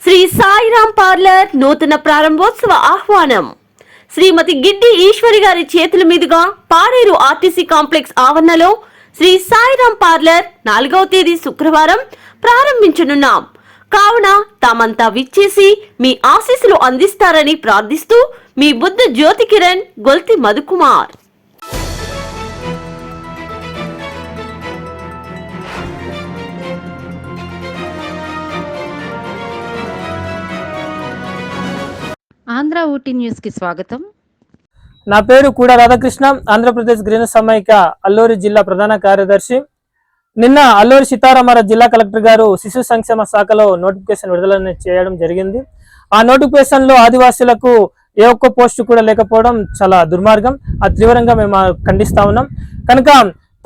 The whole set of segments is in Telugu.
శ్రీ సాయిరాం పార్లర్ నూతన ప్రారంభోత్సవ ఆహ్వానం. శ్రీమతి గిడ్డి ఈశ్వరి గారి చేతుల మీదుగా పాడేరు ఆర్టీసీ కాంప్లెక్స్ ఆవరణలో శ్రీ సాయిరాం పార్లర్ నాలుగవ తేదీ శుక్రవారం ప్రారంభించనున్నాం. కావున తామంతా విచ్చేసి మీ ఆశీస్సులు అందిస్తారని ప్రార్థిస్తూ మీ బుద్ధ జ్యోతి కిరణ్ గొల్తి మధుకుమార్. ఆంధ్ర ఊటీ న్యూస్కి స్వాగతం. నా పేరు కూడా రాధాకృష్ణ ఆంధ్రప్రదేశ్ గ్రీన సమైక్య అల్లూరి జిల్లా ప్రధాన కార్యదర్శి. నిన్న అల్లూరి సీతారామరాజు జిల్లా కలెక్టర్ గారు శిశు సంక్షేమ శాఖలో నోటిఫికేషన్ విడుదల చేయడం జరిగింది. ఆ నోటిఫికేషన్లో ఆదివాసులకు ఏ ఒక్క పోస్ట్ కూడా లేకపోవడం చాలా దుర్మార్గం. ఆ తీవ్రంగా మేము ఖండిస్తా ఉన్నాం. కనుక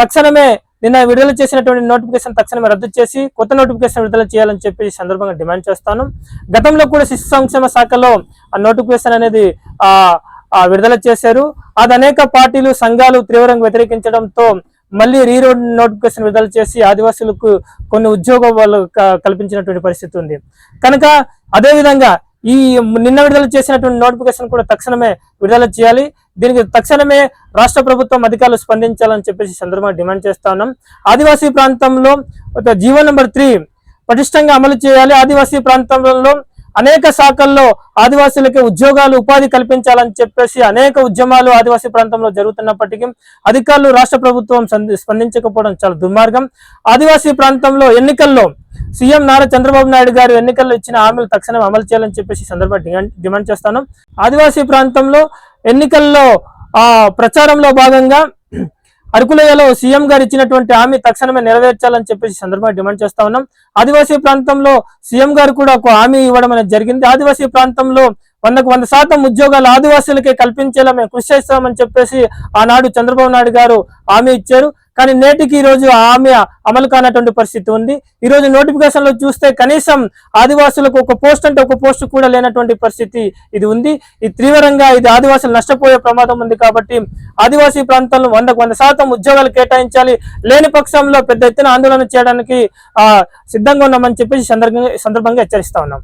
తక్షణమే నిన్న విడుదల చేసినటువంటి నోటిఫికేషన్ తక్షణమే రద్దు చేసి కొత్త నోటిఫికేషన్ విడుదల చేయాలని చెప్పి సందర్భంగా డిమాండ్ చేస్తాను. గతంలో కూడా శిశు సంక్షేమ శాఖలో ఆ నోటిఫికేషన్ అనేది ఆ విడుదల చేశారు. అది అనేక పార్టీలు సంఘాలు తీవ్రంగా వ్యతిరేకించడంతో మళ్ళీ రీరోడ్ నోటిఫికేషన్ విడుదల చేసి ఆదివాసులకు కొన్ని ఉద్యోగాలు క- కల్పించినటువంటి పరిస్థితి ఉంది. కనుక అదేవిధంగా ఈ నిన్న విడుదల చేసినటువంటి నోటిఫికేషన్ కూడా తక్షణమే విడుదల చేయాలి. దీనికి తక్షణమే రాష్ట్ర ప్రభుత్వం అధికారులు స్పందించాలని చెప్పేసి సందర్భంగా డిమాండ్ చేస్తా ఉన్నాం. ఆదివాసీ ప్రాంతంలో ఒక జీవో నెంబర్ త్రీ పటిష్టంగా అమలు చేయాలి. ఆదివాసీ ప్రాంతంలో అనేక శాఖల్లో ఆదివాసీలకి ఉద్యోగాలు ఉపాధి కల్పించాలని చెప్పేసి అనేక ఉద్యమాలు ఆదివాసీ ప్రాంతంలో జరుగుతున్నప్పటికీ అధికారులు రాష్ట్ర ప్రభుత్వం స్పందించకపోవడం చాలా దుర్మార్గం. ఆదివాసీ ప్రాంతంలో ఎన్నికల్లో సీఎం నారా చంద్రబాబు నాయుడు గారు ఎన్నికల్లో ఇచ్చిన హామీలు తక్షణం అమలు చేయాలని చెప్పేసి సందర్భంగా డిమాండ్ డిమాండ్ చేస్తాను. ఆదివాసీ ప్రాంతంలో ఎన్నికల్లో ఆ ప్రచారంలో భాగంగా అరకులయ్యలో సీఎం గారు ఇచ్చినటువంటి హామీ తక్షణమే నెరవేర్చాలని చెప్పేసి సందర్భంగా డిమాండ్ చేస్తా ఉన్నాం. ఆదివాసీ ప్రాంతంలో సీఎం గారు కూడా ఒక హామీ ఇవ్వడం అనేది జరిగింది. ఆదివాసీ ప్రాంతంలో వందకు వంద శాతం ఉద్యోగాలు ఆదివాసీలకే కల్పించేలా మేము కృషి చేస్తామని చెప్పేసి ఆనాడు చంద్రబాబు నాయుడు గారు హామీ ఇచ్చారు. కానీ నేటికి ఈరోజు ఆ హామీ అమలు కానటువంటి పరిస్థితి ఉంది. ఈరోజు నోటిఫికేషన్లో నోటిఫికేషన్లో చూస్తే కనీసం ఆదివాసులకు ఒక పోస్ట్ అంటే ఒక పోస్ట్ కూడా లేనటువంటి పరిస్థితి ఇది ఉంది. ఇది తీవ్రంగా ఇది ఆదివాసులు నష్టపోయే ప్రమాదం ఉంది కాబట్టి ఆదివాసీ ప్రాంతంలో వందకు వంద శాతం ఉద్యోగాలు కేటాయించాలి. లేని పక్షంలో పెద్ద ఎత్తున ఆందోళన చేయడానికి ఆ సిద్ధంగా ఉన్నామని చెప్పేసి సందర్భంగా సందర్భంగా హెచ్చరిస్తా ఉన్నాం.